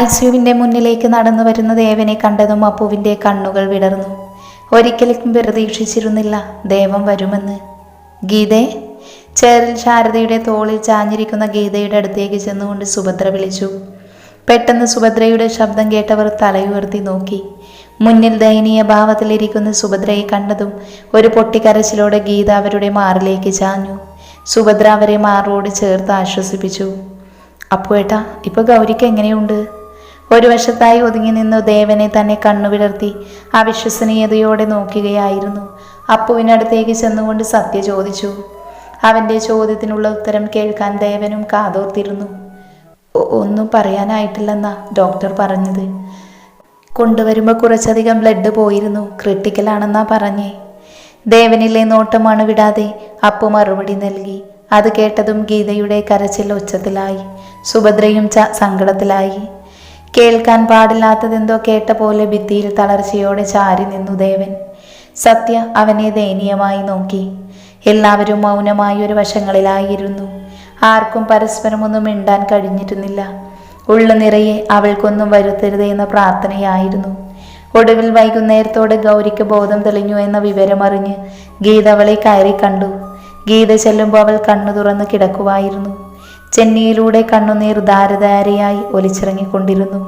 ഐസുവിന്റെ മുന്നിലേക്ക് നടന്നു വരുന്ന ദേവനെ കണ്ടതും അപ്പുവിന്റെ കണ്ണുകൾ വിടർന്നു. ഒരിക്കലും പ്രതീക്ഷിച്ചിരുന്നില്ല ദേവം വരുമെന്ന്. ഗീതേ ചേറിൽ ശാരദയുടെ തോളിൽ ചാഞ്ഞിരിക്കുന്ന ഗീതയുടെ അടുത്തേക്ക് ചെന്നുകൊണ്ട് സുഭദ്ര വിളിച്ചു. പെട്ടെന്ന് സുഭദ്രയുടെ ശബ്ദം കേട്ടവർ തലയുയർത്തി നോക്കി. മുന്നിൽ ദയനീയ ഭാവത്തിലിരിക്കുന്ന സുഭദ്രയെ കണ്ടതും ഒരു പൊട്ടിക്കരച്ചിലോടെ ഗീത അവരുടെ മാറിലേക്ക് ചാഞ്ഞു. സുഭദ്ര അവരെ മാറോട് ചേർത്ത് ആശ്വസിപ്പിച്ചു. അപ്പുവേട്ടാ ഇപ്പൊ ഗൗരിക്ക് എങ്ങനെയുണ്ട്? ഒരു വശത്തായി ഒതുങ്ങി നിന്നു ദേവനെ തന്നെ കണ്ണുവിടർത്തി. അവിശ്വസനീയതയോടെ നോക്കുകയായിരുന്നു. അപ്പുവിനടുത്തേക്ക് ചെന്നുകൊണ്ട് സത്യ ചോദിച്ചു. അവന്റെ ചോദ്യത്തിനുള്ള ഉത്തരം കേൾക്കാൻ ദേവനും കാതോർത്തിരുന്നു. ഒന്നും പറയാനായിട്ടില്ലെന്നാ ഡോക്ടർ പറഞ്ഞത്. കൊണ്ടുവരുമ്പോൾ കുറച്ചധികം ബ്ലഡ് പോയിരുന്നു. ക്രിട്ടിക്കലാണെന്നാ പറഞ്ഞേ. ദേവനിലെ നോട്ടമാണ് വിടാതെ അപ്പു മറുപടി നൽകി. അത് കേട്ടതും ഗീതയുടെ കരച്ചിൽ ഉച്ചത്തിലായി. സുഭദ്രയും ച സങ്കടത്തിലായി. കേൾക്കാൻ പാടില്ലാത്തതെന്തോ കേട്ട പോലെ ഭിത്തിയിൽ തളർച്ചയോടെ ചാരി നിന്നു ദേവൻ. സത്യ അവനെ ദയനീയമായി നോക്കി. എല്ലാവരും മൗനമായി ഒരു വശങ്ങളിലായിരുന്നു. ആർക്കും പരസ്പരമൊന്നും മിണ്ടാൻ കഴിഞ്ഞിരുന്നില്ല. ഉള്ള നിറയെ അവൾക്കൊന്നും വരുത്തരുത് എന്ന പ്രാർത്ഥനയായിരുന്നു. ഒടുവിൽ വൈകുന്നേരത്തോടെ ഗൗരിക്ക് ബോധം തെളിഞ്ഞു എന്ന വിവരമറിഞ്ഞ് ഗീത അവളെ കയറി കണ്ടു. ഗീത ചെല്ലുമ്പോൾ അവൾ കണ്ണു തുറന്ന് കിടക്കുവായിരുന്നു. ചെന്നിയിലൂടെ കണ്ണുനീർ ധാരധാരയായി ഒലിച്ചിറങ്ങിക്കൊണ്ടിരുന്നു.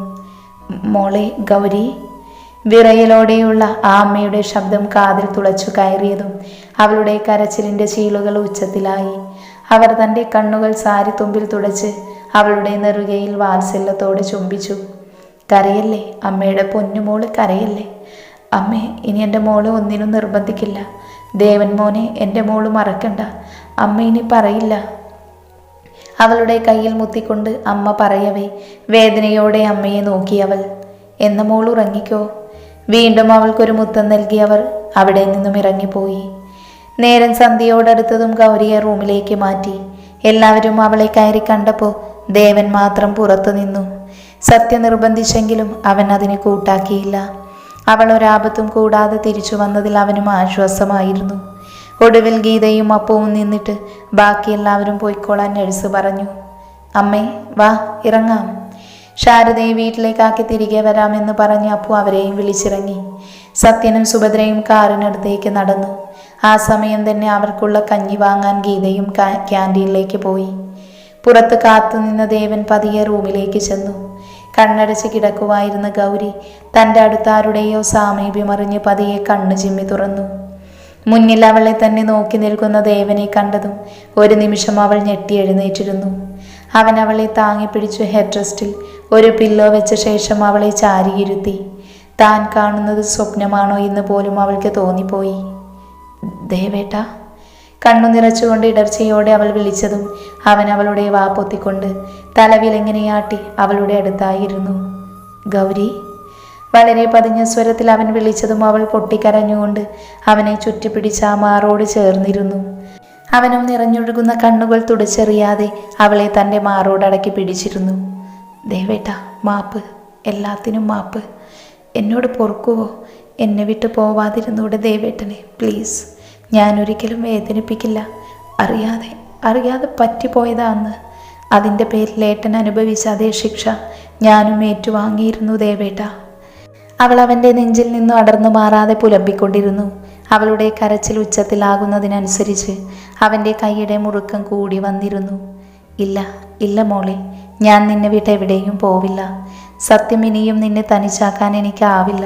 മോളെ ഗൗരി. വിറയലോടെയുള്ള ആ അമ്മയുടെ ശബ്ദം കാതിൽ തുളച്ചു കയറിയതും അവളുടെ കരച്ചിലിന്റെ ചീളുകൾ ഉച്ചത്തിലായി. അവർ തന്റെ കണ്ണുകൾ സാരി തുമ്പിൽ തുടച്ച് അവളുടെ നെറുകയിൽ വാത്സല്യത്തോടെ ചുംബിച്ചു. കരയല്ലേ? അമ്മയുടെ പൊന്നുമോൾ കരയല്ലേ? അമ്മേ ഇനി എന്റെ മോൾ ഒന്നിനും നിർബന്ധിക്കില്ല. ദേവൻ മോനെ എന്റെ മോൾ മറക്കണ്ട. അമ്മ ഇനി പറയില്ല. അവളുടെ കയ്യിൽ മുത്തിക്കൊണ്ട് അമ്മ പറയവേ വേദനയോടെ അമ്മയെ നോക്കി അവൾ. എന്ന മോൾ ഉറങ്ങിക്കോ. വീണ്ടും അവൾക്കൊരു മുത്തം നൽകി അവർ അവിടെ നിന്നും ഇറങ്ങിപ്പോയി. നേരം സന്ധ്യയോടടുത്തതും ഗൗരിയെ റൂമിലേക്ക് മാറ്റി. എല്ലാവരും അവളെ കയറി കണ്ടപ്പോൾ ദേവൻ മാത്രം പുറത്തു നിന്നു. സത്യ നിർബന്ധിച്ചെങ്കിലും അവൻ അതിനെ കൂട്ടാക്കിയില്ല. അവൾ ഒരാപത്തും കൂടാതെ തിരിച്ചു വന്നതിൽ അവനും ആശ്വാസമായിരുന്നു. ഒടുവിൽ ഗീതയും അപ്പവും നിന്നിട്ട് ബാക്കി എല്ലാവരും പോയിക്കോളാൻ നഴ്സ് പറഞ്ഞു. അമ്മേ വാ ഇറങ്ങാം. ശാരദയെ വീട്ടിലേക്കാക്കി തിരികെ വരാമെന്ന് പറഞ്ഞ് അപ്പു അവരെയും വിളിച്ചിറങ്ങി. സത്യനും സുഭദ്രയും കാറിനടുത്തേക്ക് നടന്നു. ആ സമയം തന്നെ അവർക്കുള്ള കഞ്ഞി വാങ്ങാൻ ഗീതയും ക്യാന്റീനിലേക്ക് പോയി. പുറത്ത് കാത്തുനിന്ന ദേവൻ പതിയെ റൂമിലേക്ക് ചെന്നു. കണ്ണടച്ച് കിടക്കുവായിരുന്ന ഗൗരി തന്റെ അടുത്താരുടെയോ സാമീപ്യമറിഞ്ഞ് പതിയെ കണ്ണു ചിമ്മി തുറന്നു. മുന്നിൽ അവളെ തന്നെ നോക്കി നിൽക്കുന്ന ദേവനെ കണ്ടതും ഒരു നിമിഷം അവൾ ഞെട്ടി എഴുന്നേറ്റിരുന്നു. അവൻ അവളെ താങ്ങിപ്പിടിച്ചു പിടിച്ചു ഹെഡ്രസ്റ്റിൽ ഒരു പില്ലോ വെച്ച ശേഷം അവളെ ചാരിയിരുത്തി. താൻ കാണുന്നത് സ്വപ്നമാണോ എന്ന് പോലും അവൾക്ക് തോന്നിപ്പോയി. ദേവേട്ട കണ്ണു നിറച്ചുകൊണ്ട് ഇടർച്ചയോടെ അവൾ വിളിച്ചതും അവൻ അവളുടെ വാപ്പൊത്തിക്കൊണ്ട് തലവിലെങ്ങനെയാട്ടി അവളുടെ അടുത്തായിരുന്നു. ഗൗരി വളരെ പതിഞ്ഞ സ്വരത്തിൽ അവൻ വിളിച്ചതും അവൾ പൊട്ടിക്കരഞ്ഞുകൊണ്ട് അവനെ ചുറ്റിപ്പിടിച്ച് ആ മാറോട് ചേർന്നിരുന്നു. അവനും നിറഞ്ഞൊഴുകുന്ന കണ്ണുകൾ തുടച്ചെറിയാതെ അവളെ തന്റെ മാറോടടക്കി പിടിച്ചിരുന്നു. ദേവേട്ട മാപ്പ് എല്ലാത്തിനും മാപ്പ്. എന്നോട് പൊറുക്കുവോ? എന്നെ വിട്ട് പോവാതിരുന്നൂടെ ദേവേട്ടനെ പ്ലീസ്. ഞാൻ ഒരിക്കലും വേദനിപ്പിക്കില്ല. അറിയാതെ അറിയാതെ പറ്റിപ്പോയതാ അന്ന് അതിന്റെ പേരിൽ ഏട്ടൻ അനുഭവിച്ച അതേ ശിക്ഷ ഞാനും ഏറ്റുവാങ്ങിയിരുന്നു ദേവേട്ട. അവൾ അവന്റെ നെഞ്ചിൽ നിന്നും അടർന്നു മാറാതെ പുലമ്പിക്കൊണ്ടിരുന്നു. അവളുടെ കരച്ചിൽ ഉച്ചത്തിലാകുന്നതിനനുസരിച്ച് അവന്റെ കൈയുടെ മുറുക്കം കൂടി വന്നിരുന്നു. ഇല്ല ഇല്ല മോളെ ഞാൻ നിന്നെ വിട്ട് എവിടെയും പോവില്ല. സത്യം ഇനിയും നിന്നെ തനിച്ചാക്കാൻ എനിക്കാവില്ല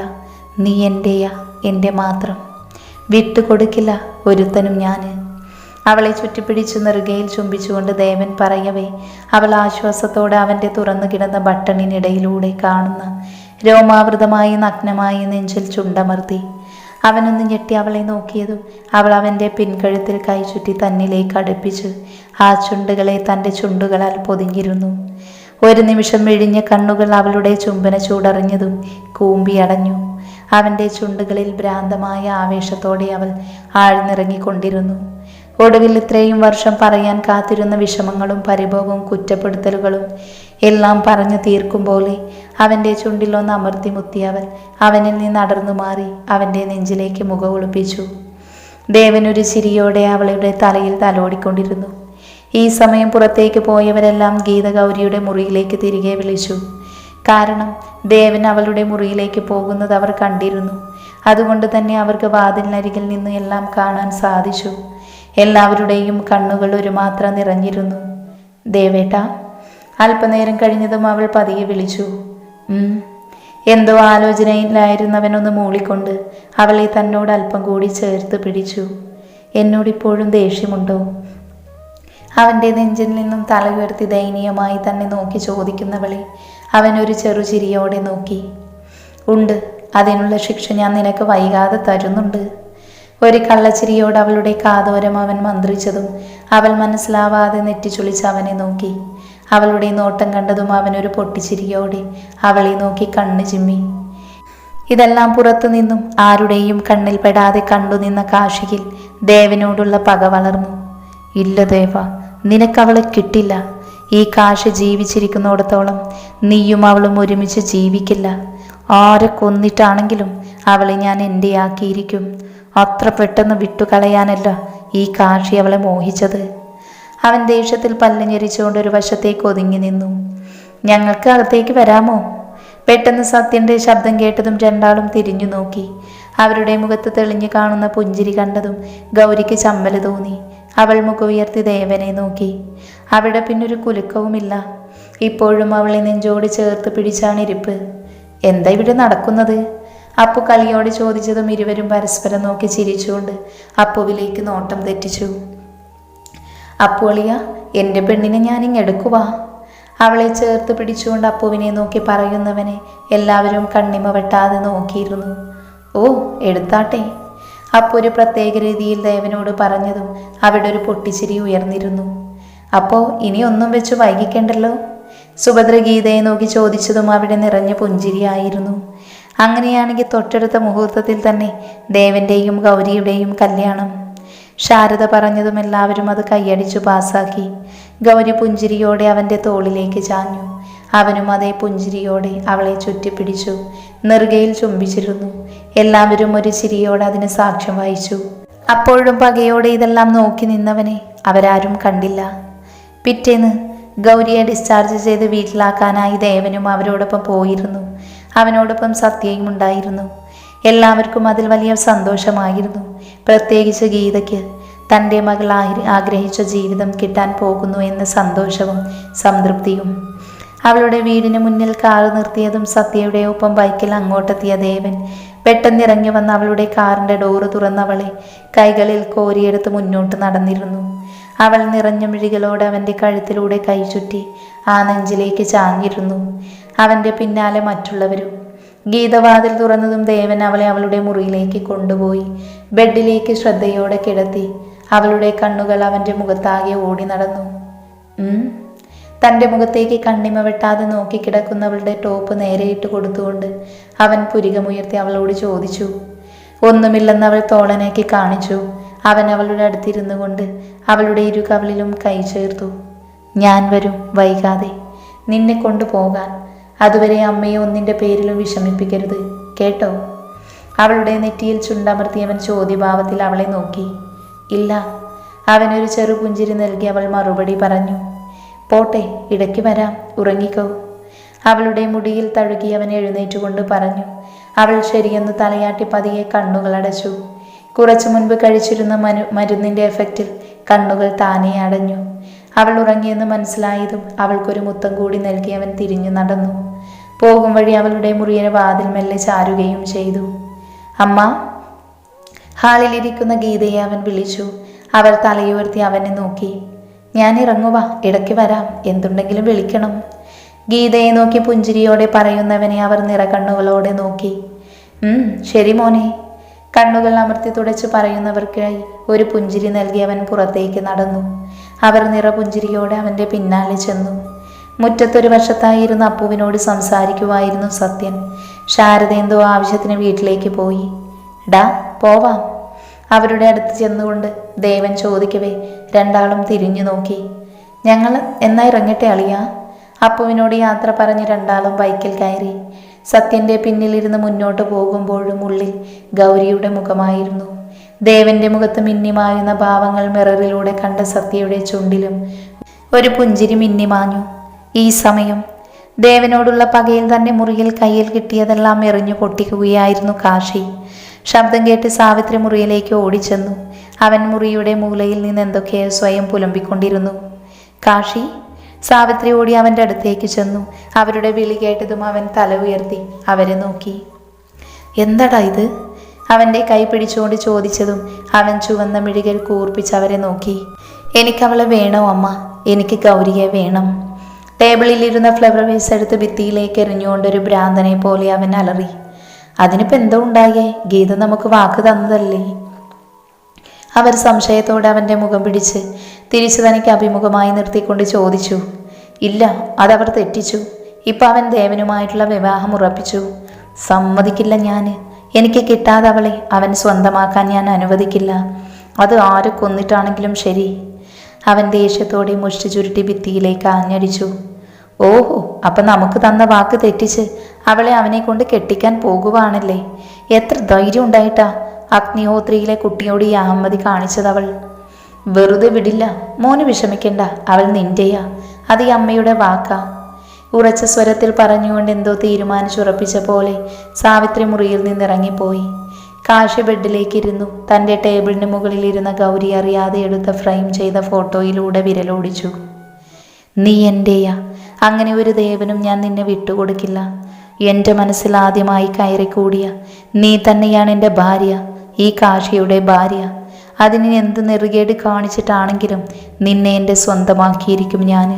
നീ എന്റെയാ എന്റെ മാത്രം. വിട്ടുകൊടുക്കില്ല ഒരുത്തനും ഞാൻ അവളെ ചുറ്റിപ്പിടിച്ചു നെറുകയിൽ ചുംബിച്ചുകൊണ്ട് ദേവൻ പറയവേ അവൾ ആശ്വാസത്തോടെ അവന്റെ തുറന്നു കിടന്ന ബട്ടണിനിടയിലൂടെ കാണുന്ന രോമാവൃതമായി നഗ്നമായി നെഞ്ചിൽ ചുണ്ടമർത്തി. അവനൊന്ന് ഞെട്ടി അവളെ നോക്കിയതും അവൾ അവന്റെ പിൻകഴുത്തിൽ കൈ ചുറ്റി തന്നിലേക്ക് അടുപ്പിച്ച് ആ ചുണ്ടുകളെ തന്റെ ചുണ്ടുകളാൽ പൊതിഞ്ഞിരുന്നു. ഒരു നിമിഷം വിഴിഞ്ഞ കണ്ണുകൾ അവളുടെ ചുംബന ചൂടറിഞ്ഞതും കൂമ്പിയടഞ്ഞു അവന്റെ ചുണ്ടുകളിൽ ഭ്രാന്തമായ ആവേശത്തോടെ അവൾ ആഴ്ന്നിറങ്ങിക്കൊണ്ടിരുന്നു. ഒടുവിൽ ഇത്രയും വർഷം പറയാൻ കാത്തിരുന്ന വിഷമങ്ങളും പരിഭവവും കുറ്റപ്പെടുത്തലുകളും എല്ലാം പറഞ്ഞു തീർക്കും പോലെ അവന്റെ ചുണ്ടിലൊന്ന് അമർത്തി മുത്തിയവൻ അവനിൽ നിന്ന് അടർന്നു മാറി അവന്റെ നെഞ്ചിലേക്ക് മുഖം ഒളിപ്പിച്ചു. ദേവനൊരു ചിരിയോടെ അവളുടെ തലയിൽ തലോടിക്കൊണ്ടിരുന്നു. ഈ സമയം പുറത്തേക്ക് പോയവരെല്ലാം ഗീതഗൗരിയുടെ മുറിയിലേക്ക് തിരികെ വിളിച്ചു. കാരണം ദേവൻ അവളുടെ മുറിയിലേക്ക് പോകുന്നത് അവർ കണ്ടിരുന്നു. അതുകൊണ്ട് തന്നെ അവർക്ക് വാതിലിനരികിൽ നിന്ന് എല്ലാം കാണാൻ സാധിച്ചു. എല്ലാവരുടെയും കണ്ണുകൾ ഒരു മാത്ര നിറഞ്ഞിരുന്നു. ദേവേട്ട അല്പനേരം കഴിഞ്ഞതും അവൾ പതിയെ വിളിച്ചു. എന്തോ ആലോചനയിലായിരുന്നവനൊന്ന് മൂളിക്കൊണ്ട് അവളെ തന്നോട് അല്പം കൂടി ചേർത്ത് പിടിച്ചു. എന്നോടിപ്പോഴും ദേഷ്യമുണ്ടോ? അവന്റെ നെഞ്ചിൽ നിന്നും തല ഉയർത്തി ദയനീയമായി തന്നെ നോക്കി ചോദിക്കുന്നവളെ അവൻ ഒരു ചെറുചിരിയോടെ നോക്കി. ഉണ്ട് അതിനുള്ള ശിക്ഷ ഞാൻ നിനക്ക് വൈകാതെ തരുന്നുണ്ട്. ഒരു കള്ളച്ചിരിയോട് അവളുടെ കാതോരം അവൻ മന്ത്രിച്ചതും അവൾ മനസ്സിലാവാതെ നെറ്റിച്ചുളിച്ച് അവനെ നോക്കി. അവളുടെ നോട്ടം കണ്ടതും അവനൊരു പൊട്ടിച്ചിരിയോടെ അവളെ നോക്കി കണ്ണ് ചിമ്മി. ഇതെല്ലാം പുറത്തുനിന്നും ആരുടെയും കണ്ണിൽ പെടാതെ കണ്ടുനിന്ന കാശിയിൽ ദേവനോടുള്ള പക വളർന്നു. ഇല്ല ദേവ നിനക്കവളെ കിട്ടില്ല. ഈ കാശ് ജീവിച്ചിരിക്കുന്നിടത്തോളം നീയും അവളും ഒരുമിച്ച് ജീവിക്കില്ല. ആരെ കൊന്നിട്ടാണെങ്കിലും അവളെ ഞാൻ എന്റെ ആക്കിയിരിക്കും അത്ര പെട്ടെന്ന് വിട്ടുകളയാനല്ല ഈ കാശി അവളെ മോഹിച്ചത്. അവൻ ദേഷ്യത്തിൽ പല്ലുഞ്ഞെരിച്ചുകൊണ്ട് ഒരു വശത്തേക്ക് ഒതുങ്ങി നിന്നു. ഞങ്ങൾക്ക് അകത്തേക്ക് വരാമോ? പെട്ടെന്ന് സത്യന്റെ ശബ്ദം കേട്ടതും രണ്ടാളും തിരിഞ്ഞു നോക്കി. അവരുടെ മുഖത്ത് തെളിഞ്ഞു കാണുന്ന പുഞ്ചിരി കണ്ടതും ഗൗരിക്ക് ചമ്മൽ തോന്നി. അവൾ മുഖമുയർത്തി ദേവനെ നോക്കി. അവിടെ പിന്നൊരു കുലുക്കവുമില്ല. ഇപ്പോഴും അവളെ നെഞ്ചോട് ചേർത്ത് പിടിച്ചാണ് ഇരിപ്പ്. എന്താ ഇവിടെ നടക്കുന്നത്? അപ്പു കളിയോട് ചോദിച്ചതും ഇരുവരും പരസ്പരം നോക്കി ചിരിച്ചുകൊണ്ട് അപ്പുവിലേക്ക് നോട്ടം തെറ്റിച്ചു. അപ്പുളിയ എന്റെ പെണ്ണിനെ ഞാനിങ്ങെടുക്കുക അവളെ ചേർത്ത് പിടിച്ചുകൊണ്ട് അപ്പുവിനെ നോക്കി പറയുന്നവനെ എല്ലാവരും കണ്ണിമ വെട്ടാതെ നോക്കിയിരുന്നു. ഓ എടുത്താട്ടെ. അപ്പു ഒരു പ്രത്യേക രീതിയിൽ ദേവനോട് പറഞ്ഞതും അവിടെ ഒരു പൊട്ടിച്ചിരി ഉയർന്നിരുന്നു. അപ്പോ ഇനി ഒന്നും വെച്ച് വൈകിക്കണ്ടല്ലോ? സുഭദ്ര ഗീതയെ നോക്കി ചോദിച്ചതും അവിടെ നിറഞ്ഞ പുഞ്ചിരിയായിരുന്നു. അങ്ങനെയാണെങ്കിൽ തൊട്ടടുത്ത മുഹൂർത്തത്തിൽ തന്നെ ദേവന്റെയും ഗൗരിയുടെയും കല്യാണം. ശാരദ പറഞ്ഞതും എല്ലാവരും അത് കൈയടിച്ചു പാസാക്കി ഗൗരി പുഞ്ചിരിയോടെ അവന്റെ തോളിലേക്ക് ചാഞ്ഞു. അവനും അതേ പുഞ്ചിരിയോടെ അവളെ ചുറ്റിപ്പിടിച്ചു. നെറുകയിൽ ചുംബിച്ചിരുന്നു. എല്ലാവരും ഒരു ചിരിയോടെ അതിന് സാക്ഷ്യം വഹിച്ചു. അപ്പോഴും പകയോടെ ഇതെല്ലാം നോക്കി നിന്നവനെ അവരാരും കണ്ടില്ല. പിറ്റേന്ന് ഗൗരിയെ ഡിസ്ചാർജ് ചെയ്ത് വീട്ടിലാക്കാനായി ദേവനും അവരോടൊപ്പം പോയിരുന്നു. അവനോടൊപ്പം സത്യയും ഉണ്ടായിരുന്നു. എല്ലാവർക്കും അതിൽ വലിയ സന്തോഷമായിരുന്നു. പ്രത്യേകിച്ച് ഗീതയ്ക്ക് തന്റെ മകൾ ആഗ്രഹിച്ച ജീവിതം കിട്ടാൻ പോകുന്നു എന്ന സന്തോഷവും സംതൃപ്തിയും. അവളുടെ വീടിന് മുന്നിൽ കാറ് നിർത്തിയതും സത്യയുടെ ഒപ്പം ബൈക്കിൽ അങ്ങോട്ടെത്തിയ ദേവൻ പെട്ടെന്നിറങ്ങി വന്ന അവളുടെ കാറിന്റെ ഡോറ് തുറന്നവളെ കൈകളിൽ കോരിയെടുത്ത് മുന്നോട്ട് നടന്നിരുന്നു. അവൾ നിറഞ്ഞ മിഴികളോടെ അവന്റെ കഴുത്തിലൂടെ കൈ ചുറ്റി ആ നെഞ്ചിലേക്ക് ചാഞ്ഞിരുന്നു. അവന്റെ പിന്നാലെ മറ്റുള്ളവരും ഗീതവാതിൽ തുറന്നതും ദേവൻ അവളെ അവളുടെ മുറിയിലേക്ക് കൊണ്ടുപോയി. ബെഡിലേക്ക് ശ്രദ്ധയോടെ കിടത്തി. അവളുടെ കണ്ണുകൾ അവന്റെ മുഖത്താകെ ഓടി നടന്നു. തന്റെ മുഖത്തേക്ക് കണ്ണിമ വെട്ടാതെ നോക്കി കിടക്കുന്നവളുടെ ടോപ്പ് നേരെയിട്ട് കൊടുത്തുകൊണ്ട് അവൻ പുരികമുയർത്തി അവളോട് ചോദിച്ചു. ഒന്നുമില്ലെന്ന് അവൾ തോളനേക്ക് കാണിച്ചു. അവൻ അവളുടെ അടുത്തിരുന്നു കൊണ്ട് അവളുടെ ഇരു കവളിലും കൈ ചേർത്തു. ഞാൻ വരും വൈകാതെ. നിന്നെ കൊണ്ടുപോകാൻ. അതുവരെ അമ്മയെ ഒന്നിന്റെ പേരിലും വിഷമിപ്പിക്കരുത് കേട്ടോ? അവളുടെ നെറ്റിയിൽ ചുണ്ടമർത്തിയവൻ ചോദ്യഭാവത്തിൽ അവളെ നോക്കി. ഇല്ല അവനൊരു ചെറു പുഞ്ചിരി നൽകി അവൾ മറുപടി പറഞ്ഞു. പോട്ടെ ഇടയ്ക്ക് വരാം ഉറങ്ങിക്കോ. അവളുടെ മുടിയിൽ തഴുകി അവൻ എഴുന്നേറ്റുകൊണ്ട് പറഞ്ഞു. അവൾ ശരിയെന്ന് തലയാട്ടി പതിയെ കണ്ണുകൾ അടച്ചു. കുറച്ചു മുൻപ് കഴിച്ചിരുന്ന മനു മരുന്നിന്റെ എഫക്റ്റിൽ കണ്ണുകൾ താനേ അടഞ്ഞു. അവൾ ഉറങ്ങിയെന്ന് മനസ്സിലായതും അവൾക്കൊരു മുത്തം കൂടി നൽകി അവൻ തിരിഞ്ഞു നടന്നു. പോകും വഴി അവളുടെ മുറിയുടെ വാതിൽ മെല്ലെ ചാരുകയും ചെയ്തു. അമ്മ. ഹാളിലിരിക്കുന്ന ഗീതയെ അവൻ വിളിച്ചു. അവൾ തലയുയർത്തി അവനെ നോക്കി. ഞാൻ ഇറങ്ങുക ഇടയ്ക്ക് വരാം. എന്തുണ്ടെങ്കിലും വിളിക്കണം. ഗീതയെ നോക്കി പുഞ്ചിരിയോടെ പറയുന്നവനെ അവർ നിറകണ്ണുകളോടെ നോക്കി. ശരി മോനെ. കണ്ണുകൾ അമർത്തി തുടച്ച് പറയുന്നവർക്കായി ഒരു പുഞ്ചിരി നൽകി അവൻ പുറത്തേക്ക് നടന്നു. അവർ നിറപുഞ്ചിരിയോടെ അവന്റെ പിന്നാലെ ചെന്നു. മുറ്റത്തൊരു വശത്തായിരുന്നു അപ്പുവിനോട് സംസാരിക്കുമായിരുന്നു സത്യൻ. ശാരദ എന്തോ ആവശ്യത്തിന് വീട്ടിലേക്ക് പോയി. ഡാ പോവാം. അവരുടെ അടുത്ത് ചെന്നുകൊണ്ട് ദേവൻ ചോദിക്കവേ രണ്ടാളും തിരിഞ്ഞു നോക്കി. ഞങ്ങൾ എന്നാ ഇറങ്ങട്ടെ അളിയ? അപ്പുവിനോട് യാത്ര പറഞ്ഞ് രണ്ടാളും ബൈക്കിൽ കയറി. സത്യന്റെ പിന്നിലിരുന്ന് മുന്നോട്ട് പോകുമ്പോഴും ഉള്ളിൽ ഗൗരിയുടെ മുഖമായിരുന്നു. ദേവന്റെ മുഖത്ത് മിന്നിമായുന്ന ഭാവങ്ങൾ മിററിലൂടെ കണ്ട സത്യയുടെ ചുണ്ടിലും ഒരു പുഞ്ചിരി മിന്നിമാഞ്ഞു. ഈ സമയം ദേവനോടുള്ള പകയിൽ തന്നെ മുറിയിൽ കയ്യിൽ കിട്ടിയതെല്ലാം എറിഞ്ഞു പൊട്ടിക്കുകയായിരുന്നു കാശി. ശബ്ദം കേട്ട് സാവിത്രി മുറിയിലേക്ക് ഓടിച്ചെന്നു. അവൻ മുറിയുടെ മൂലയിൽ നിന്ന് എന്തൊക്കെയോ സ്വയം പുലമ്പിക്കൊണ്ടിരുന്നു. കാശി സാവിത്രി ഓടി അവന്റെ അടുത്തേക്ക് ചെന്നു. അവരുടെ വിളി കേട്ടതും അവൻ തല ഉയർത്തി അവരെ നോക്കി. എന്താടാ ഇത്? അവന്റെ കൈ പിടിച്ചുകൊണ്ട് ചോദിച്ചതും അവൻ ചുവന്ന മിഴികൾ കൂർപ്പിച്ച് അവരെ നോക്കി. എനിക്കവളെ വേണോ അമ്മ? എനിക്ക് ഗൗരിയെ വേണം. ടേബിളിലിരുന്ന ഫ്ലവർ വേസ് എടുത്ത് ഭിത്തിയിലേക്ക് എറിഞ്ഞുകൊണ്ട് ഒരു ഭ്രാന്തനെ പോലെ അവൻ അലറി. അതിനിപ്പോൾ എന്തോ ഉണ്ടായേ? ഗീത നമുക്ക് വാക്ക് തന്നതല്ലേ? അവർ സംശയത്തോടെ അവന്റെ മുഖം പിടിച്ച് തിരിച്ചു തനിക്ക് അഭിമുഖമായി നിർത്തിക്കൊണ്ട് ചോദിച്ചു. ഇല്ല അതവർ തെറ്റിച്ചു. ഇപ്പം അവൻ ദേവനുമായിട്ടുള്ള വിവാഹം ഉറപ്പിച്ചു. സമ്മതിക്കില്ല ഞാൻ എനിക്ക് കിട്ടാതെ അവളെ അവൻ സ്വന്തമാക്കാൻ ഞാൻ അനുവദിക്കില്ല. അത് ആര് കൊന്നിട്ടാണെങ്കിലും ശരി. അവൻ ദേഷ്യത്തോടെ മുഷ്ടി ചുരുട്ടി ഭിത്തിയിലേക്ക് ആഞ്ഞടിച്ചു. ഓഹോ അപ്പം നമുക്ക് തന്ന വാക്ക് തെറ്റിച്ച് അവളെ അവനെ കൊണ്ട് കെട്ടിക്കാൻ പോകുവാണല്ലേ? എത്ര ധൈര്യം ഉണ്ടായിട്ടാ അഗ്നിഹോത്രിയിലെ കുട്ടിയോട് ഈ അഹമ്മതി കാണിച്ചത് അവൾ വെറുതെ വിടില്ല മോന് വിഷമിക്കണ്ട അവൾ നിന്റെയാ. അത് ഈ അമ്മയുടെ വാക്കാ. ഉറച്ച സ്വരത്തിൽ പറഞ്ഞുകൊണ്ട് എന്തോ തീരുമാനിച്ചുറപ്പിച്ച പോലെ സാവിത്രി മുറിയിൽ നിന്നിറങ്ങിപ്പോയി. കാശി ബെഡിലേക്ക് ഇരുന്നു തന്റെ ടേബിളിന് മുകളിലിരുന്ന ഗൗരി അറിയാതെ എടുത്ത ഫ്രെയിം ചെയ്ത ഫോട്ടോയിലൂടെ വിരലോടിച്ചു. നീ എന്റെയാ അങ്ങനെ ഒരു ദേവനും ഞാൻ നിന്നെ വിട്ടുകൊടുക്കില്ല. എന്റെ മനസ്സിൽ ആദ്യമായി കയറിക്കൂടിയ നീ തന്നെയാണ് എന്റെ ഭാര്യ ഈ കാശിയുടെ ഭാര്യ. അതിന് എന്ത് നെറുകേട് കാണിച്ചിട്ടാണെങ്കിലും നിന്നെ എന്റെ സ്വന്തമാക്കിയിരിക്കും ഞാൻ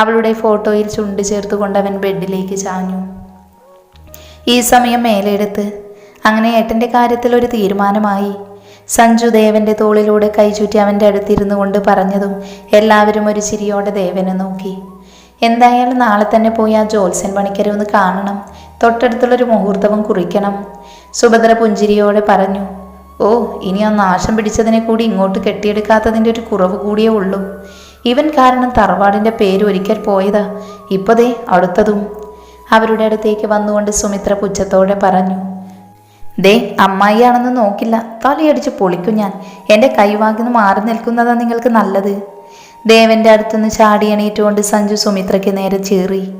അവളുടെ ഫോട്ടോയിൽ ചുണ്ട് ചേർത്തുകൊണ്ട് അവൻ ബെഡിലേക്ക് ചാഞ്ഞു. ഈ സമയം മേലെടുത്ത് അങ്ങനെ ഏട്ടന്റെ കാര്യത്തിൽ ഒരു തീരുമാനമായി. സഞ്ജു ദേവന്റെ തോളിലൂടെ കൈചുറ്റി അവന്റെ അടുത്തിരുന്നു കൊണ്ട് പറഞ്ഞതും എല്ലാവരും ഒരു ചിരിയോടെ ദേവനെ നോക്കി. എന്തായാലും നാളെ തന്നെ പോയി ആ ജോത്സ്യൻ പണിക്കരെ ഒന്ന് കാണണം. തൊട്ടടുത്തുള്ളൊരു മുഹൂർത്തവും കുറിക്കണം. സുഭദ്ര പുഞ്ചിരിയോടെ പറഞ്ഞു ഓ ഇനി ആ നാശം പിടിച്ചതിനെ കൂടി ഇങ്ങോട്ട് കെട്ടിയെടുക്കാത്തതിന്റെ ഒരു കുറവ് കൂടിയേ ഉള്ളൂ. ഇവൻ കാരണം തറവാടിന്റെ പേര് ഒരിക്കൽ പോയതാ. ഇപ്പതേ അടുത്തതും. അവരുടെ അടുത്തേക്ക് വന്നുകൊണ്ട് സുമിത്ര പുച്ഛത്തോടെ പറഞ്ഞു ദേ അമ്മായിയാണെന്ന് നോക്കില്ല. തലയടിച്ച് പൊളിക്കും ഞാൻ. എന്റെ കൈവാങ്ങിന്ന് മാറി നിൽക്കുന്നതാ നിങ്ങൾക്ക് നല്ലത്. ദേവന്റെ അടുത്തുനിന്ന് ചാടി എണീറ്റുകൊണ്ട് സഞ്ജു സുമിത്രയ്ക്ക് നേരെ ചീറി.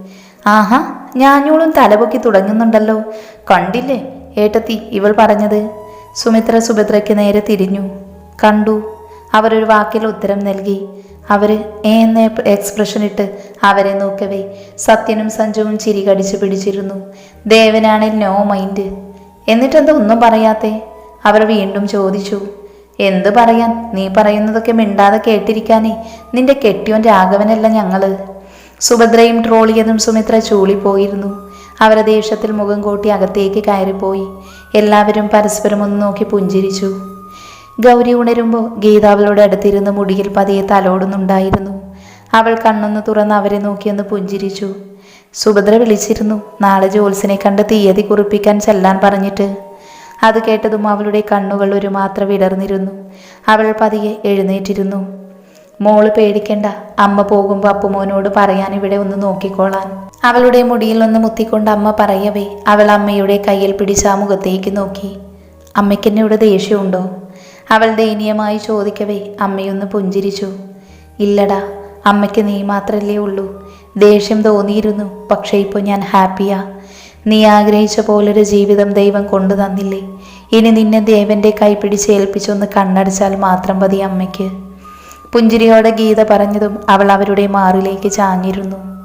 ആഹാ ഞാഞ്ഞോളും തലപൊക്കി തുടങ്ങുന്നുണ്ടല്ലോ. കണ്ടില്ലേ ഏട്ടത്തി ഇവൾ പറഞ്ഞത്? സുമിത്ര സുഭദ്രയ്ക്ക് നേരെ തിരിഞ്ഞു. കണ്ടു. അവരൊരു വാക്കിൽ ഉത്തരം നൽകി. അവർ ഏ എന്ന എക്സ്പ്രഷൻ ഇട്ട് അവരെ നോക്കവേ. സത്യനും സഞ്ജുവും ചിരി കടിച്ചു പിടിച്ചിരുന്നു. ദേവനാണ് നോ മൈൻഡ് എന്നിട്ടെന്താ ഒന്നും പറയാത്തെ? അവർ വീണ്ടും ചോദിച്ചു. എന്ത് പറയാൻ? നീ പറയുന്നതൊക്കെ മിണ്ടാതെ കേട്ടിരിക്കാനേ. നിന്റെ കെട്ടിയോൻ രാഘവനല്ല ഞങ്ങൾ. സുഭദ്രയും ട്രോളിയതും സുമിത്ര ചൂളിപ്പോയിരുന്നു. അവരെ ദേഷ്യത്തിൽ മുഖം കൂട്ടി അകത്തേക്ക് കയറിപ്പോയി. എല്ലാവരും പരസ്പരം ഒന്ന് നോക്കി പുഞ്ചിരിച്ചു. ഗൗരി ഉണരുമ്പോൾ ഗീത അവളുടെ അടുത്തിരുന്ന് മുടിയിൽ പതിയെ തലോടുന്നുണ്ടായിരുന്നു. അവൾ കണ്ണൊന്ന് തുറന്ന് അവരെ നോക്കിയൊന്ന് പുഞ്ചിരിച്ചു. സുഭദ്ര വിളിച്ചിരുന്നു നാളെ ജോത്സിനെ കണ്ട് തീയതി കുറിപ്പിക്കാൻ ചെല്ലാൻ പറഞ്ഞിട്ട്. അത് കേട്ടതും അവളുടെ കണ്ണുകൾ ഒരു മാത്രം വിടർന്നിരുന്നു. അവൾ പതിയെ എഴുന്നേറ്റിരുന്നു. മോൾ പേടിക്കണ്ട അമ്മ പോകുമ്പോൾ അപ്പുമോനോട് പറയാൻ ഇവിടെ ഒന്ന് നോക്കിക്കോളാൻ. അവളുടെ മുടിയിൽ ഒന്ന് മുത്തിക്കൊണ്ട് അമ്മ പറയവേ അവൾ അമ്മയുടെ കയ്യിൽ പിടിച്ച മുഖത്തേക്ക് നോക്കി. അമ്മയ്ക്കെന്നെ ഇവിടെ ദേഷ്യമുണ്ടോ? അവൾ ദയനീയമായി ചോദിക്കവേ അമ്മയൊന്ന് പുഞ്ചിരിച്ചു. ഇല്ലടാ അമ്മയ്ക്ക് നീ മാത്രല്ലേ ഉള്ളൂ. ദേഷ്യം തോന്നിയിരുന്നു പക്ഷേ ഇപ്പോൾ ഞാൻ ഹാപ്പിയാ. നീ ആഗ്രഹിച്ച പോലൊരു ജീവിതം ദൈവം കൊണ്ടു തന്നില്ലേ. ഇനി നിന്നെ ദേവന്റെ കൈ പിടിച്ച് ഏൽപ്പിച്ചൊന്ന് കണ്ണടച്ചാൽ മാത്രം മതി അമ്മയ്ക്ക്. പുഞ്ചിരിയോടെ ഗീത പറഞ്ഞതും അവൾ അവരുടെ മാറിലേക്ക് ചാഞ്ഞിരുന്നു.